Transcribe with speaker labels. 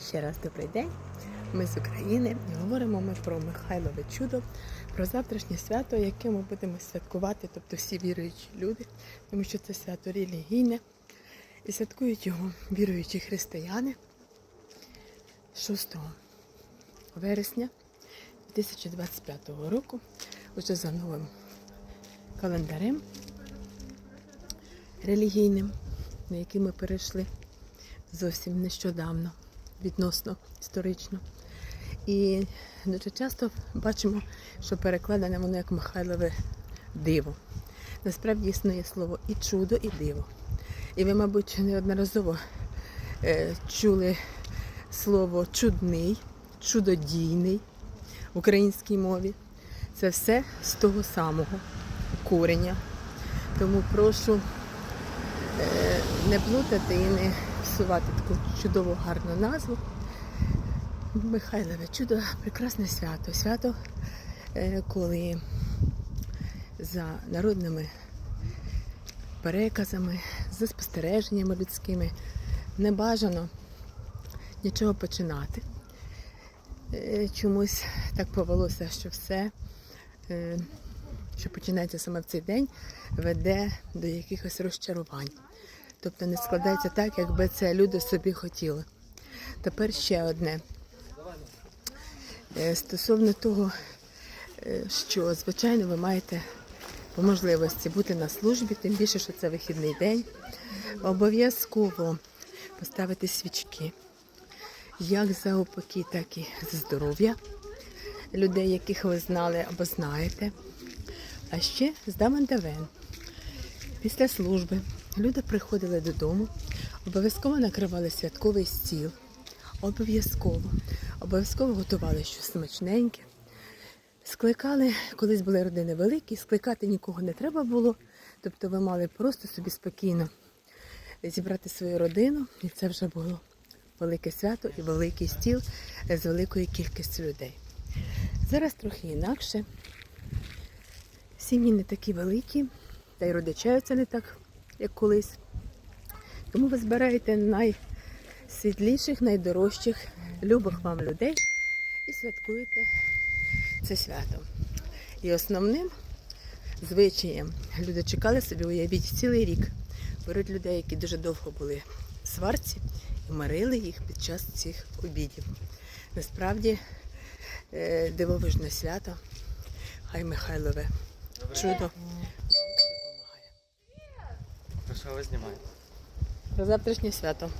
Speaker 1: Ще раз добрий день. Ми з України і говоримо ми про Михайлове чудо, про завтрашнє свято, яке ми будемо святкувати, тобто всі віруючі люди, тому що це свято релігійне. І святкують його віруючі християни 6 вересня 2025 року, уже за новим календарем релігійним, на який ми перейшли зовсім нещодавно, відносно історично. І дуже часто бачимо, що перекладене воно як Михайлове диво. Насправді існує слово і чудо, і диво. І ви, мабуть, неодноразово е, чули слово чудний, чудодійний в українській мові. Це все з того самого кореня. Тому прошу е, не плутати і не псувати таку чудову гарну назву. Михайлове чудо прекрасне свято. Свято, е, коли за народними переказами, за спостереженнями людськими не бажано нічого починати. Е, Чомусь так повелося, що все, е, що починається саме в цей день, веде до якихось розчарувань. Тобто не складається так, якби це люди собі хотіли. Тепер ще одне. Е, Стосовно того, е, що звичайно ви маєте по можливості бути на службі, тим більше, що це вихідний день. Обов'язково поставити свічки, як за упокій, так і за здоров'я людей, яких ви знали або знаєте. А ще з Давен. Після служби люди приходили додому, обов'язково накривали святковий стіл. Обов'язково. Обов'язково готували щось смачненьке. Скликали, колись були родини великі, скликати нікого не треба було. Тобто ви мали просто собі спокійно зібрати свою родину, і це вже було велике свято і великий стіл з великою кількістю людей. Зараз трохи інакше. Сім'ї не такі великі, та й родичаються не так, як колись. Тому ви збираєте найсвітліших, найдорожчих, любих вам людей і святкуєте це свято. І основним звичаєм люди чекали собі, уявіть, цілий рік. Беруть людей, які дуже довго були в сварці, і мирили їх під час цих обідів. Насправді е, дивовижне свято. Хай Михайлове чудо
Speaker 2: що ви
Speaker 1: завтрашнє свято.